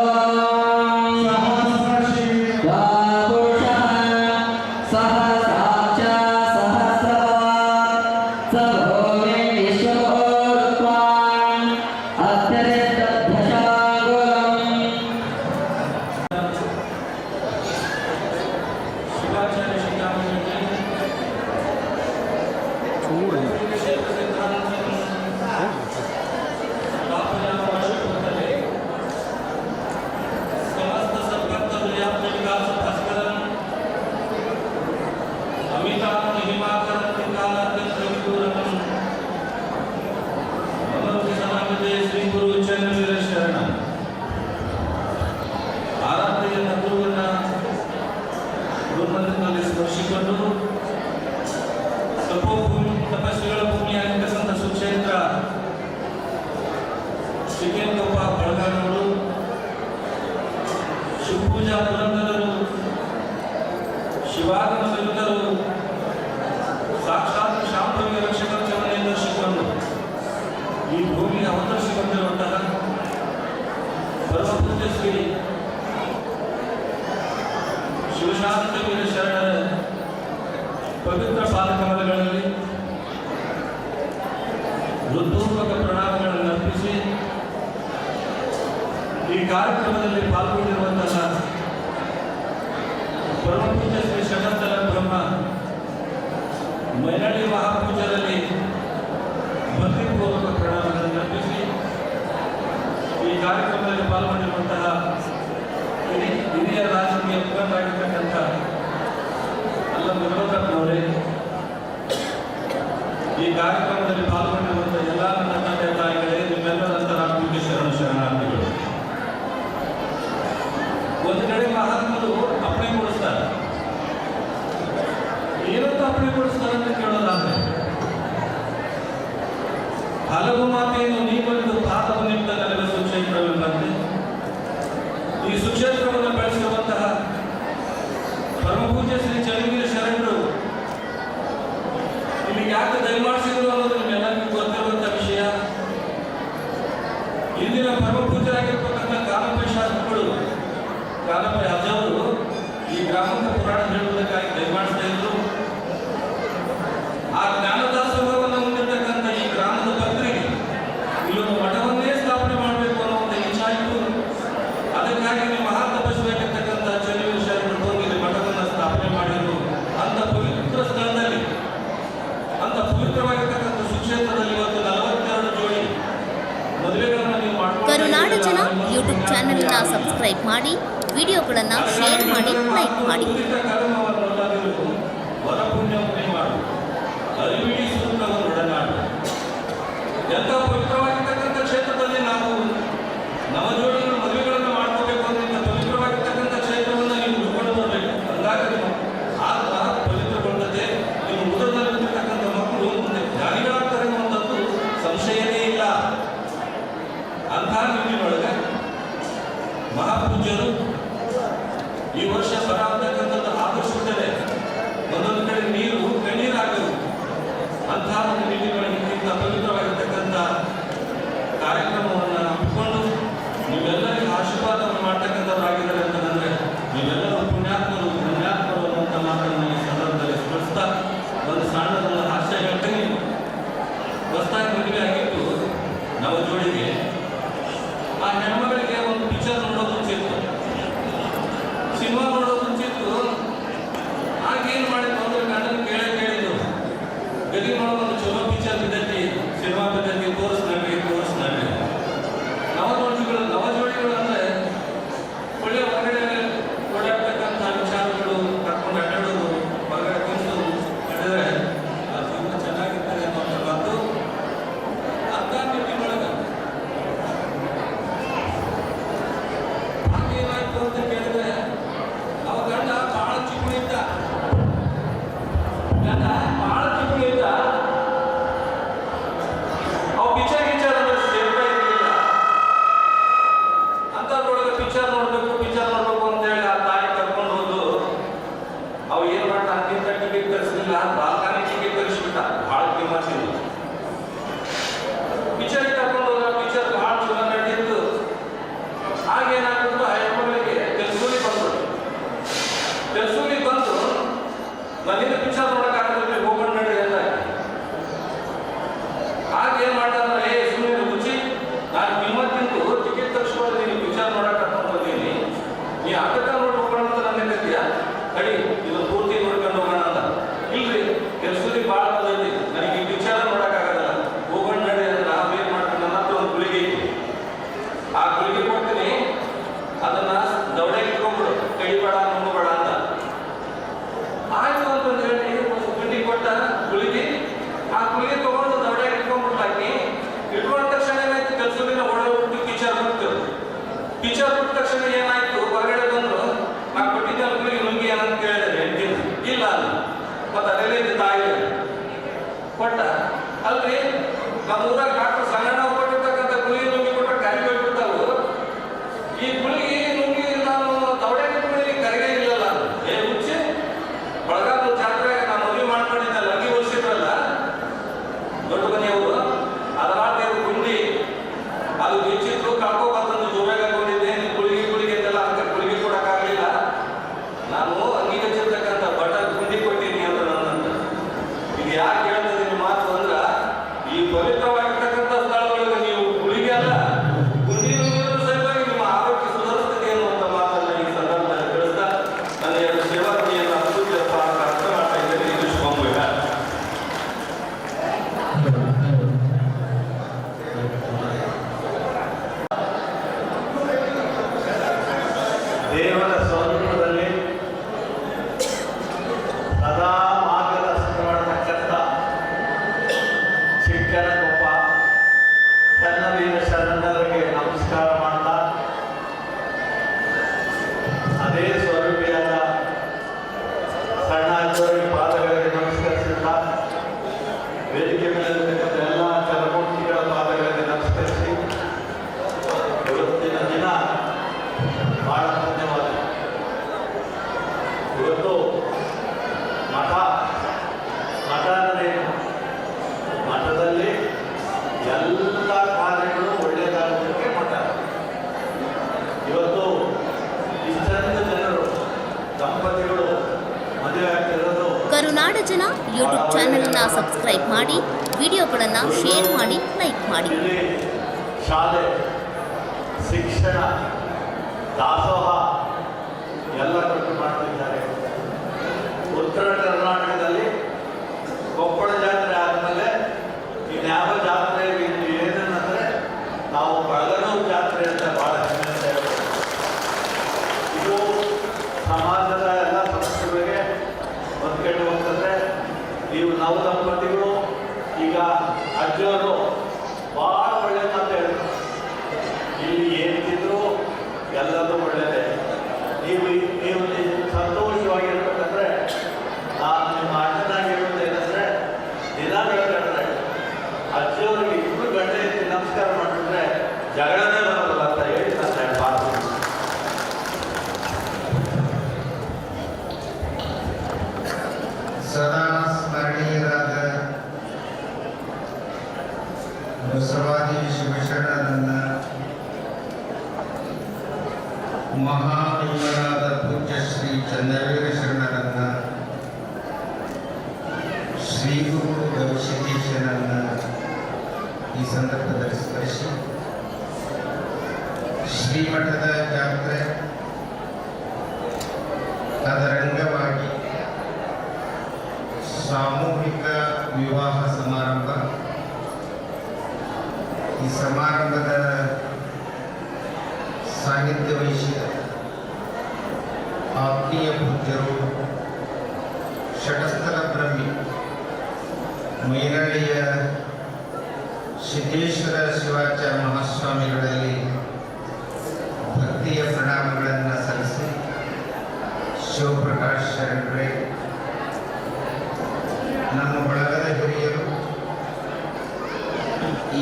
ಶಿವಾಚಾರ್ಯ ಪವಿತ್ರ ಪಾದಕಮಲಗಳಲ್ಲಿ ಹೃದೂಪಕ ಪ್ರಣಾಮಗಳನ್ನು ಅರ್ಪಿಸಿ ಈ ಕಾರ್ಯಕ್ರಮದಲ್ಲಿ ಪಾಲ್ಗೊಂಡಿರುವಂತಹ ಪರಮಪೂಜ್ಯ ಶ್ರೀ ಶರಣರ ಬ್ರಹ್ಮ ಮೈನಾಡಿ ಮಹಾಪೂಜರಲ್ಲಿ ಭಕ್ತಿಪೂರ್ವಕ ಪ್ರಣಾಮಗಳನ್ನು ಅರ್ಪಿಸಿ ಈ ಕಾರ್ಯಕ್ರಮದಲ್ಲಿ ಪಾಲ್ಗೊಂಡಿರುವಂತಹ ಹಿರಿ- ಹಿರಿಯ ರಾಜಕೀಯ ಮುಖಂಡರಾಗಿರ್ತಕ್ಕಂಥ ಅಲ್ಲ ಗುರುರತ್ನವರೇ ಈ ಕಾರ್ಯಕ್ರಮದಲ್ಲಿ ಎಲ್ಲ ತಂದೆ ನಿಮ್ಮೆಲ್ಲರ ಶರಣ ಶರಣಾರ್ಥಿಗಳು. ಒಂದು ಕಡೆ ಮಹಾತ್ಮರು ಅಪ್ಪಣೆ ಕೊಡಿಸ್ತಾರೆ. ಏನಂತ ಅಪ್ಪಣೆ ಕೊಡಿಸ್ತಾರೆ ಅಂತ ಕೇಳೋದಾದ್ರೆ, ಹಲವು ಮಾತೆಯನ್ನು ನೀವು ಪಾದವು ನಿಮಿತ್ತ ನನಗೆ ಸುಕ್ಷೇತ್ರವೆಂಬಂತೆ ಈ ಸುಕ್ಷೇತ್ರವನ್ನು ಬೆಳೆಸಿರುವಂತಹ ಪರಮಪೂಜ್ಯ ಶ್ರೀ ಚಲವೀರ ಶರಣರು ನಿಮಗೆ ಯಾಕೆ ದಯಮಾಡಿಸಿದ್ರು ಅನ್ನೋದು ನಿಮ್ಮೆಲ್ಲರಿಗೂ ಗೊತ್ತಿರುವಂಥ ವಿಷಯ ಇಂದಿನ ಪರಮಪೂಜ್ಯರಾಗಿರ್ತಕ್ಕಂಥ ಕಾನಪ್ಪ ಶಾಸ್ತ್ರಿಗಳು ಕಾನಪ್ಪ ಯಾದವರು ಈ ಗ್ರಾಮದ ಪುರಾಣ ಹೇಳುವುದಕ್ಕಾಗಿ ದಯಮಾಡಿಸ್ತಾ ಇದ್ರು. ಆ ಜ್ಞಾನದಾಸೋಹವನ್ನು ಹೊಂದಿರತಕ್ಕಂಥ ಈ ಗ್ರಾಮದ ಭಕ್ತರಿಗೆ ಇಲ್ಲೊಂದು ಮಠವನ್ನೇ ಸ್ಥಾಪನೆ ಮಾಡಬೇಕು ಅನ್ನೋ ಒಂದು ಇಚ್ಛಾಯಿತು ಅದಕ್ಕಾಗಿ ನೀವು ಮಹಾ ತಪಸ್ವಿಯಾಗಿರ್ತಕ್ಕಂಥ ಚನ್ನವೀರ ಶರಣರು ಹೋಗಿ ಇಲ್ಲಿ ಮಠವನ್ನು ಸ್ಥಾಪನೆ ಮಾಡಿದ್ರು. ಅಂತ ಪವಿತ್ರ ಸ್ಥಳದಲ್ಲಿ ಅಂತ ಪವಿತ್ರವಾಗಿರ್ತಕ್ಕಂಥ ಸುಕ್ಷೇತ್ರದಲ್ಲಿ ಇವತ್ತು ನಲವತ್ತೆರಡು ಜೋಡಿ ಮದುವೆಗಳನ್ನು ನೀವು ಕರುನಾಡ ಜನ ಯೂಟ್ಯೂಬ್ ಚಾನೆಲ್ನ ಸಬ್ಸ್ಕ್ರೈಬ್ ಮಾಡಿ. ವಿಡಿಯೋಗಳನ್ನು ಶೇರ್ ಮಾಡಿ ಲೈಕ್ ಮಾಡಿ. ಎಂಥ ಪವಿತ್ರವಾಗಿರ್ತಕ್ಕಂಥ ಕ್ಷೇತ್ರದಲ್ಲಿ ನಾವು ನವಜೋಡಿಗಳು Валерий Печатов Deus. ಇವತ್ತು ಮಠ ಮಠ ಅಂದರೆ? ಮಠದಲ್ಲಿ ಎಲ್ಲ ಕಾರ್ಯಗಳು ಒಳ್ಳೆಯದಾಗೋದಕ್ಕೆ ಮಠ. ಇವತ್ತು ಇಷ್ಟೊಂದು ಜನರು ದಂಪತಿಗಳು ಮದುವೆ ಆಗ್ತಿರೋದು. ಕರುನಾಡ ಜನ ಯೂಟ್ಯೂಬ್ ಚಾನೆಲ್ನ ಸಬ್ಸ್ಕ್ರೈಬ್ ಮಾಡಿ ವಿಡಿಯೋಗಳನ್ನು ಶೇರ್ ಮಾಡಿ ಲೈಕ್ ಮಾಡಿ. ಶಾಲೆ ಶಿಕ್ಷಣ ದಾಸೋಹ ಎಲ್ಲ ಕೊಟ್ಟು ಮಾಡ್ತಿದ್ದಾರೆ ಉತ್ತರ ಕರ್ನಾಟಕದಲ್ಲಿ ಕೊಪ್ಪಳ ಜಾತ್ರೆ ಆದಮೇಲೆ ಇನ್ಯಾವ ಜಾತ್ರೆ ಇದು ಏನಂದ್ರೆ ನಾವು ಬಳಗನೂರು ಜಾತ್ರೆ ಅಂತ ಭಾಳ ಹೆಮ್ಮೆಯಿಂದ ಹೇಳ್ತೀವಿ. ಇದು ಸಮಾಜದ ಎಲ್ಲ ಸಂಸ್ಥೆಗಳಿಗೆ ಹೊಂದ್ಕೊಂಡು ಹೋಗ್ತದೆ ನೀವು ನವ ದಂಪತಿಗಳು ಈಗ ಅಜ್ಜಿಯವರು ಭಾಳ ಒಳ್ಳೆ ಮಾತು ಹೇಳ್ತಾರೆ ಇಲ್ಲಿ ಏನು ತಿಂದ್ರು ಎಲ್ಲದೂ ಒಳ್ಳೆಯದೇ ನೀವು ನೀವು ಸಂತೋಷವಾಗಿರ್ಬೇಕಂದ್ರೆ ನಾನು ನಿಮ್ಮ ಅಣ್ಣನಾಗಿ ಹೇಳೋದು ಏನಂದ್ರೆ ದಿನ ಬೆಳಗ್ಗೆ ಅಜ್ಜಿಯವ್ರಿಗೆ ಇಬ್ಬರು ಗಂಟೆ ಎತ್ತಿ ನಮಸ್ಕಾರ ಮಾಡಿಬಿಟ್ರೆ ಜಗಳನೇ ಬರಲ್ಲ ಅಂತ ಹೇಳಿ ನನ್ನ ಮಾತು ಸದಾ ಸ್ಮರಣೀಯರಾದ ಬಸವಾದಿ ಶಿವಶರಣರನ್ನ ಮಹಾವೀರರಾದ ಪೂಜ್ಯ ಶ್ರೀ ಚಂದ್ರವೀರ ಶರಣರನ್ನ ಶ್ರೀ ಗುರು ಗವಿಸಿದ್ದೇಶನನ್ನ ಈ ಸಂದರ್ಭದಲ್ಲಿ ಸ್ಮರಿಸಿ ಶ್ರೀಮಠದ ಜಾತ್ರೆ ಅದರ ಅಂಗವಾಗಿ ಸಾಮೂಹಿಕ ವಿವಾಹ ಸಮಾರಂಭ. ಈ ಸಮಾರಂಭದ ಸಾಹಿತ್ಯ ವಹಿಸಿದ ಆತ್ಮೀಯ ಪೂಜ್ಯರು, ಷಟಸ್ಥಲ ಬ್ರಹ್ಮಿ, ಮೈನಳ್ಳಿಯ ಸಿದ್ದೇಶ್ವರ ಶಿವಾಚಾರ್ಯ ಮಹಾಸ್ವಾಮಿಗಳಲ್ಲಿ ಭಕ್ತಿಯ ಪ್ರಣಾಮಗಳನ್ನು ಸಲ್ಲಿಸಿ. ಶಿವಪ್ರಕಾಶ್ ಶರಣರೇ, ನಮ್ಮ ಬಳಗದ ಹಿರಿಯರು,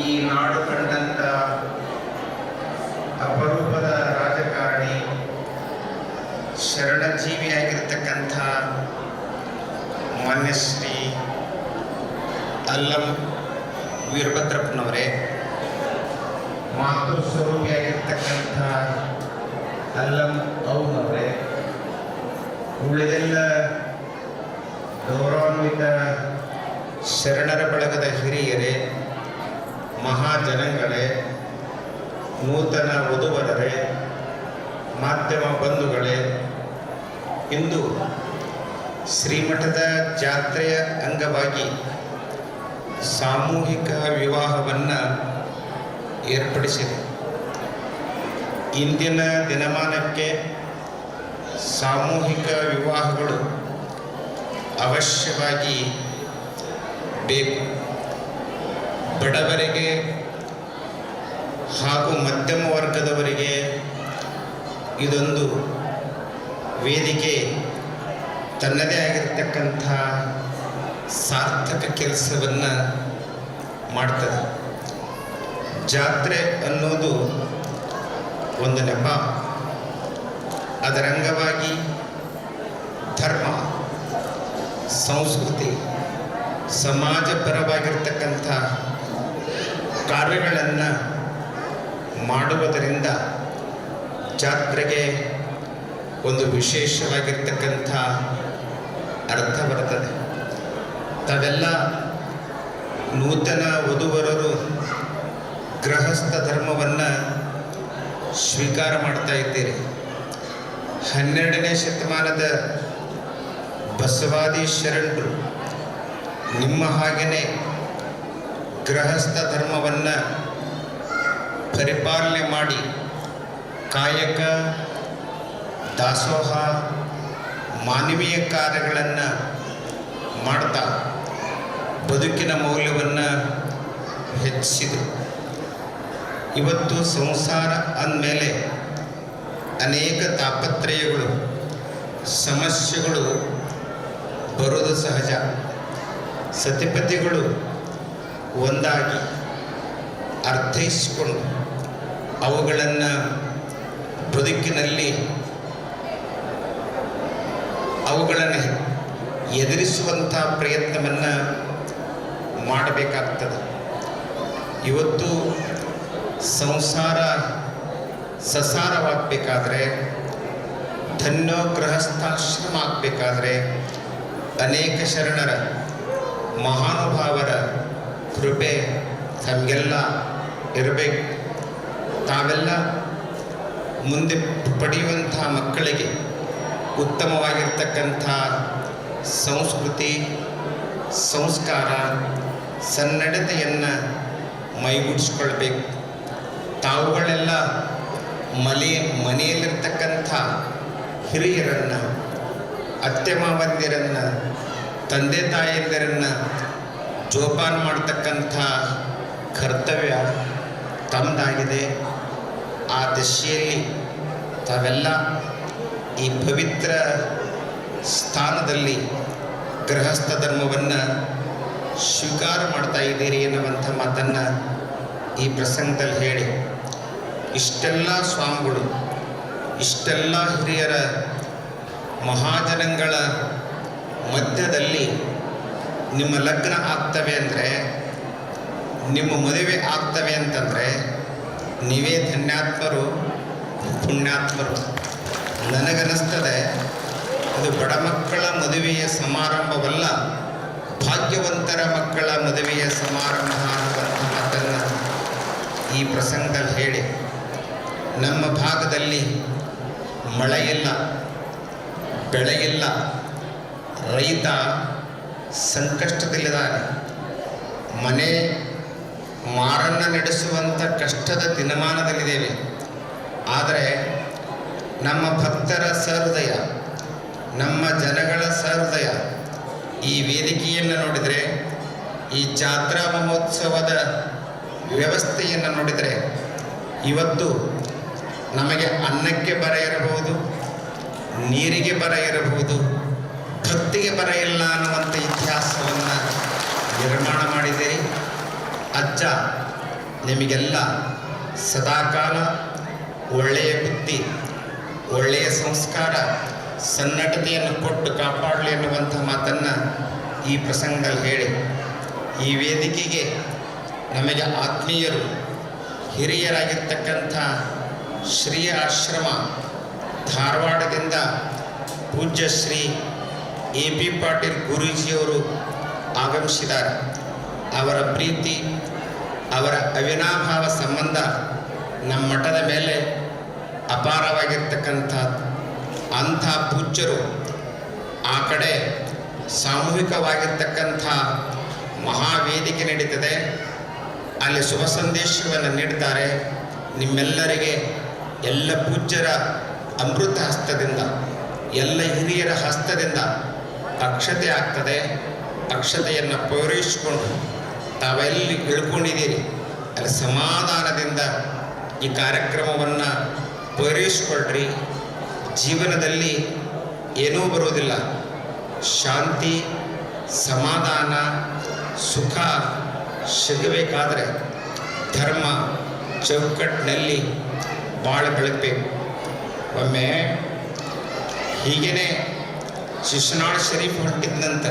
ಈ ನಾಡು ಕಂಡಂತ ಅಪರೂಪದ ರಾಜಕಾರಣಿ ಶರಣಜೀವಿಯಾಗಿರ್ತಕ್ಕಂಥ ಮಾನ್ಯ ಶ್ರೀ ಅಲ್ಲಂ ವೀರಭದ್ರಪ್ಪನವರೇ ಮಾತೃ ಅಲ್ಲಂ ಅವರೇ ಉಳಿದೆಲ್ಲ ಗೌರವಾನ್ವಿತ ಶರಣರ ಬಳಗದ ಹಿರಿಯರೇ, ಮಹಾಜನಗಳೇ, ನೂತನ ವಧುವರರೇ, ಮಾಧ್ಯಮ ಬಂಧುಗಳೇ, ಇಂದು ಶ್ರೀಮಠದ ಜಾತ್ರೆಯ ಅಂಗವಾಗಿ ಸಾಮೂಹಿಕ ವಿವಾಹವನ್ನು ಏರ್ಪಡಿಸಿದೆ. ಇಂದಿನ ದಿನಮಾನಕ್ಕೆ ಸಾಮೂಹಿಕ ವಿವಾಹಗಳು ಅವಶ್ಯವಾಗಿ ಬೇಕು. ಬಡವರಿಗೆ ಹಾಗೂ ಮಧ್ಯಮ ವರ್ಗದವರಿಗೆ ಇದೊಂದು ವೇದಿಕೆ ತನ್ನದೇ ಆಗಿರ್ತಕ್ಕಂಥ ಸಾರ್ಥಕ ಕೆಲಸವನ್ನು ಮಾಡ್ತದೆ. ಜಾತ್ರೆ ಅನ್ನೋದು ಒಂದು ನೆಪ ಅದರಂಗವಾಗಿ ಧರ್ಮ, ಸಂಸ್ಕೃತಿ, ಸಮಾಜಪರವಾಗಿರ್ತಕ್ಕಂಥ ಕಾರ್ಯಗಳನ್ನು ಮಾಡುವುದರಿಂದ ಜಾತ್ರೆಗೆ ಒಂದು ವಿಶೇಷವಾಗಿರ್ತಕ್ಕಂಥ ಅರ್ಥ ಬರ್ತದೆ. ತಾವೆಲ್ಲ ನೂತನ ವಧುವರರು ಗೃಹಸ್ಥ ಧರ್ಮವನ್ನು ಸ್ವೀಕಾರ ಮಾಡ್ತಾ ಇದ್ದೀರಿ. ಹನ್ನೆರಡನೇ ಶತಮಾನದ ಬಸವಾದಿ ಶರಣರು ನಿಮ್ಮ ಹಾಗೆಯೇ ಗೃಹಸ್ಥ ಧರ್ಮವನ್ನು ಪರಿಪಾಲನೆ ಮಾಡಿ ಕಾಯಕ, ದಾಸೋಹ, ಮಾನವೀಯ ಕಾರ್ಯಗಳನ್ನು ಮಾಡ್ತಾ ಬದುಕಿನ ಮೌಲ್ಯವನ್ನು ಹೆಚ್ಚಿಸಿದರು. ಇವತ್ತು ಸಂಸಾರ ಅಂದಮೇಲೆ ಅನೇಕ ತಾಪತ್ರಯಗಳು, ಸಮಸ್ಯೆಗಳು ಬರೋದು ಸಹಜ. ಸತಿಪತಿಗಳು ಒಂದಾಗಿ ಅರ್ಥೈಸಿಕೊಂಡು ಅವುಗಳನ್ನು ಬದುಕಿನಲ್ಲಿ ಅವುಗಳನ್ನು ಎದುರಿಸುವಂಥ ಪ್ರಯತ್ನವನ್ನು ಮಾಡಬೇಕಾಗ್ತದೆ. ಇವತ್ತು ಸಂಸಾರ ಸಸಾರವಾಗಬೇಕಾದ್ರೆ, ಧನ್ಯೋ ಗೃಹಸ್ಥಾಶ್ರಮ ಆಗಬೇಕಾದ್ರೆ ಅನೇಕ ಶರಣರ ಮಹಾನುಭಾವರ ಕೃಪೆ ತಮಗೆಲ್ಲ ಇರಬೇಕು. ತಾವೆಲ್ಲ ಮುಂದೆ ಪಡೆಯುವಂಥ ಮಕ್ಕಳಿಗೆ ಉತ್ತಮವಾಗಿರ್ತಕ್ಕಂಥ ಸಂಸ್ಕೃತಿ, ಸಂಸ್ಕಾರ, ಸನ್ನಡತೆಯನ್ನು ಮೈಗೂಡಿಸ್ಕೊಳ್ಬೇಕು. ತಾವುಗಳೆಲ್ಲ ಮಲೆ ಮನೆಯಲ್ಲಿರ್ತಕ್ಕಂಥ ಹಿರಿಯರನ್ನು ಅತ್ತೆ ಮಾವಂದಿರನ್ನು ತಂದೆ ತಾಯಿಯಂದಿರನ್ನು ಜೋಪಾನ ಮಾಡ್ತಕ್ಕಂಥ ಕರ್ತವ್ಯ ತಮ್ಮದಾಗಿದೆ ಆ ದಶೆಯಲ್ಲಿ ತಾವೆಲ್ಲ ಈ ಪವಿತ್ರ ಸ್ಥಾನದಲ್ಲಿ ಗೃಹಸ್ಥ ಧರ್ಮವನ್ನು ಸ್ವೀಕಾರ ಮಾಡ್ತಾ ಇದ್ದೀರಿ ಎನ್ನುವಂಥ ಮಾತನ್ನು ಈ ಪ್ರಸಂಗದಲ್ಲಿ ಹೇಳಿ. ಇಷ್ಟೆಲ್ಲ ಸ್ವಾಮಿಗಳು, ಇಷ್ಟೆಲ್ಲ ಹಿರಿಯರ ಮಹಾಜನಗಳ ಮಧ್ಯದಲ್ಲಿ ನಿಮ್ಮ ಲಗ್ನ ಆಗ್ತವೆ ಅಂದರೆ, ನಿಮ್ಮ ಮದುವೆ ಆಗ್ತವೆ ಅಂತಂದರೆ, ನೀವೇ ಧನ್ಯಾತ್ಮರು, ಪುಣ್ಯಾತ್ಮರು. ನನಗನ್ನಿಸ್ತದೆ ಅದು ಬಡ ಮಕ್ಕಳ ಮದುವೆಯ ಸಮಾರಂಭವಲ್ಲ, ಭಾಗ್ಯವಂತರ ಮಕ್ಕಳ ಮದುವೆಯ ಸಮಾರಂಭ ಅನ್ನುವಂಥ ಮಾತನ್ನು ಈ ಪ್ರಸಂಗದಲ್ಲಿ ಹೇಳಿ. ನಮ್ಮ ಭಾಗದಲ್ಲಿ ಮಳೆಯಿಲ್ಲ, ಬೆಳೆಯಿಲ್ಲ. ರೈತ ಸಂಕಷ್ಟದಲ್ಲಿದ್ದಾನೆ. ಮನೆ ಮಾರಣ್ಣ ನಡೆಸುವಂಥ ಕಷ್ಟದ ದಿನಮಾನದಲ್ಲಿದ್ದೇವೆ. ಆದರೆ ನಮ್ಮ ಭಕ್ತರ ಸಹೃದಯ, ನಮ್ಮ ಜನಗಳ ಸಹೃದಯ ಈ ವೇದಿಕೆಯನ್ನು ನೋಡಿದರೆ, ಈ ಜಾತ್ರಾ ಮಹೋತ್ಸವದ ವ್ಯವಸ್ಥೆಯನ್ನು ನೋಡಿದರೆ ಇವತ್ತು ನಮಗೆ ಅನ್ನಕ್ಕೆ ಬರ ಇರಬಹುದು, ನೀರಿಗೆ ಬರ ಇರಬಹುದು, ಭಕ್ತಿಗೆ ಬರ ಇಲ್ಲ ಅನ್ನುವಂಥ ಇತಿಹಾಸವನ್ನು ನಿರ್ಮಾಣ ಮಾಡಿದ್ದೀರಿ. ಅಜ್ಜ, ನಿಮಗೆಲ್ಲ ಸದಾಕಾಲ ಒಳ್ಳೆಯ ಬುದ್ಧಿ, ಒಳ್ಳೆಯ ಸಂಸ್ಕಾರ, ಸನ್ನಡತೆಯನ್ನು ಕೊಟ್ಟು ಕಾಪಾಡಲಿ ಎನ್ನುವಂಥ ಮಾತನ್ನು ಈ ಪ್ರಸಂಗದಲ್ಲಿ ಹೇಳಿ. ಈ ವೇದಿಕೆಗೆ ನಮಗೆ ಆತ್ಮೀಯರು, ಹಿರಿಯರಾಗಿರ್ತಕ್ಕಂಥ ಶ್ರೀ ಆಶ್ರಮ ಧಾರವಾಡದಿಂದ ಪೂಜ್ಯ ಶ್ರೀ ಎ ಪಿ ಪಾಟೀಲ್ ಗುರೂಜಿಯವರು ಆಗಮಿಸಿದ್ದಾರೆ. ಅವರ ಪ್ರೀತಿ, ಅವರ ಅವಿನಾಭಾವ ಸಂಬಂಧ ನಮ್ಮ ಮಠದ ಮೇಲೆ ಅಪಾರವಾಗಿರ್ತಕ್ಕಂಥ ಅಂಥ ಪೂಜ್ಯರು ಆ ಕಡೆ ಸಾಮೂಹಿಕವಾಗಿರ್ತಕ್ಕಂಥ ಮಹಾವೇದಿಕೆ ನಡೀತದೆ. ಅಲ್ಲಿ ಶುಭ ಸಂದೇಶವನ್ನು ನೀಡ್ತಾರೆ ನಿಮ್ಮೆಲ್ಲರಿಗೆ ಎಲ್ಲ ಪೂಜ್ಯರ ಅಮೃತ ಹಸ್ತದಿಂದ, ಎಲ್ಲ ಹಿರಿಯರ ಹಸ್ತದಿಂದ ಅಕ್ಷತೆ ಆಗ್ತದೆ. ಅಕ್ಷತೆಯನ್ನು ಪೌರೈಸಿಕೊಂಡು ತಾವೆಲ್ಲಿ ಇಳ್ಕೊಂಡಿದ್ದೀರಿ, ಅಲ್ಲಿ ಸಮಾಧಾನದಿಂದ ಈ ಕಾರ್ಯಕ್ರಮವನ್ನು ಪೂರೈಸ್ಕೊಳ್ರಿ. ಜೀವನದಲ್ಲಿ ಏನೂ ಬರುವುದಿಲ್ಲ. ಶಾಂತಿ, ಸಮಾಧಾನ, ಸುಖ ಸಿಗಬೇಕಾದರೆ ಧರ್ಮ ಚೌಕಟ್ಟಿನಲ್ಲಿ ಬಾಳ ಬೆಳಗಬೇಕು. ಒಮ್ಮೆ ಹೀಗೇನೆ ಶಿಶುನಾಳ್ ಶರೀಫ್ ಹೊರಟಿದ್ದಂತ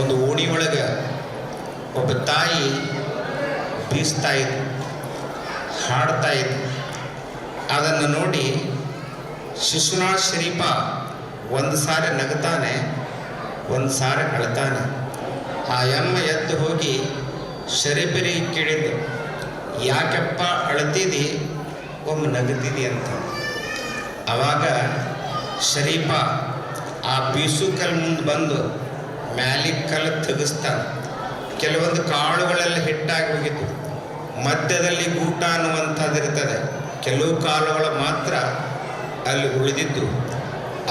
ಒಂದು ಓಣಿ ಒಳಗೆ ಒಬ್ಬ ತಾಯಿ ಬೀಸ್ತಾ ಇದ್ರು ಹಾಡ್ತಾ ಇದ್ರು ಅದನ್ನು ನೋಡಿ ಶಿಶುನಾಳ್ ಶರೀಫ ಒಂದು ಸಾರಿ ನಗತಾನೆ, ಒಂದು ಸಾರಿ ಅಳ್ತಾನೆ. ಆ ಎಮ್ಮ ಎದ್ದು ಹೋಗಿ ಶರೀಫರಿಗೆ ಕೇಳಿದ್ದು ಯಾಕಪ್ಪ ಅಳ್ತಿದಿ? ಒಮ್ಮೆ ನಗದಿದೆ ಅಂತ. ಆವಾಗ ಶರೀಫ ಆ ಬೀಸು ಕಲ್ಲು ಮುಂದೆ ಬಂದು ಮ್ಯಾಲಿಗೆ ಕಲ್ಲು ತೆಗೆಸ್ತಾನೆ. ಕೆಲವೊಂದು ಕಾಳುಗಳೆಲ್ಲ ಹಿಟ್ಟಾಗಿ ಹೋಗಿತ್ತು. ಮಧ್ಯದಲ್ಲಿ ಗೂಟ ಅನ್ನುವಂಥದ್ದು ಇರ್ತದೆ. ಕೆಲವು ಕಾಳುಗಳು ಮಾತ್ರ ಅಲ್ಲಿ ಉಳಿದಿದ್ದು.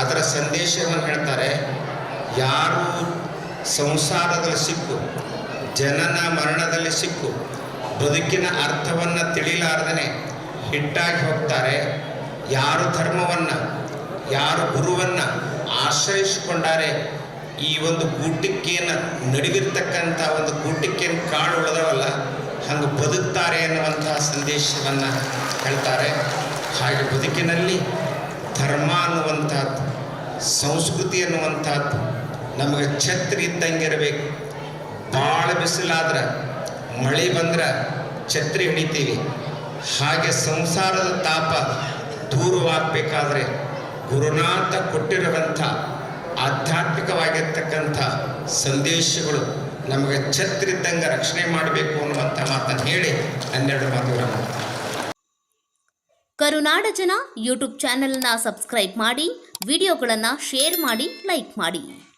ಅದರ ಸಂದೇಶವನ್ನು ಹೇಳ್ತಾರೆ, ಯಾರು ಸಂಸಾರದಲ್ಲಿ ಸಿಕ್ಕು, ಜನನ ಮರಣದಲ್ಲಿ ಸಿಕ್ಕು, ಬದುಕಿನ ಅರ್ಥವನ್ನು ತಿಳಿಲಾರ್ದನೆ ಹಿಟ್ಟಾಗಿ ಹೋಗ್ತಾರೆ. ಯಾರು ಧರ್ಮವನ್ನು, ಯಾರು ಗುರುವನ್ನು ಆಶ್ರಯಿಸಿಕೊಂಡಾರೆ, ಈ ಒಂದು ಗೂಟಕ್ಕೇನು ನಡುವಿರ್ತಕ್ಕಂಥ ಒಂದು ಗೂಟಕ್ಕೇನು ಕಾಳು ಉಳಿದವಲ್ಲ, ಹಂಗೆ ಬದುಕ್ತಾರೆ ಅನ್ನುವಂತಹ ಸಂದೇಶವನ್ನು ಹೇಳ್ತಾರೆ. ಹಾಗೆ ಬದುಕಿನಲ್ಲಿ ಧರ್ಮ ಅನ್ನುವಂಥದ್ದು, ಸಂಸ್ಕೃತಿ ಅನ್ನುವಂಥದ್ದು ನಮಗೆ ಛತ್ರಿ ಇದ್ದಂಗೆ ಇರಬೇಕು. ಭಾಳ ಬಿಸಿಲಾದ್ರೆ ಮಳೆ ಬಂದ್ರೆ ಛತ್ರಿ ಹಿಡಿತೀವಿ. ಹಾಗೆ ಸಂಸಾರದ ತಾಪ ದೂರವಾಗಬೇಕಾದ್ರೆ ಗುರುನಾಥ ಕೊಟ್ಟಿರುವಂಥ ಆಧ್ಯಾತ್ಮಿಕವಾಗಿರ್ತಕ್ಕಂಥ ಸಂದೇಶಗಳು ನಮಗೆ ಛತ್ರಿದ್ದಂಗೆ ರಕ್ಷಣೆ ಮಾಡಬೇಕು ಅನ್ನುವಂಥ ಮಾತನ್ನು ಹೇಳಿ ಹನ್ನೆರಡು ಮಾತುಗಳನ್ನು ಕರುನಾಡ ಜನ ಯೂಟ್ಯೂಬ್ ಚಾನೆಲ್ನ ಸಬ್ಸ್ಕ್ರೈಬ್ ಮಾಡಿ, ವಿಡಿಯೋಗಳನ್ನು ಶೇರ್ ಮಾಡಿ, ಲೈಕ್ ಮಾಡಿ.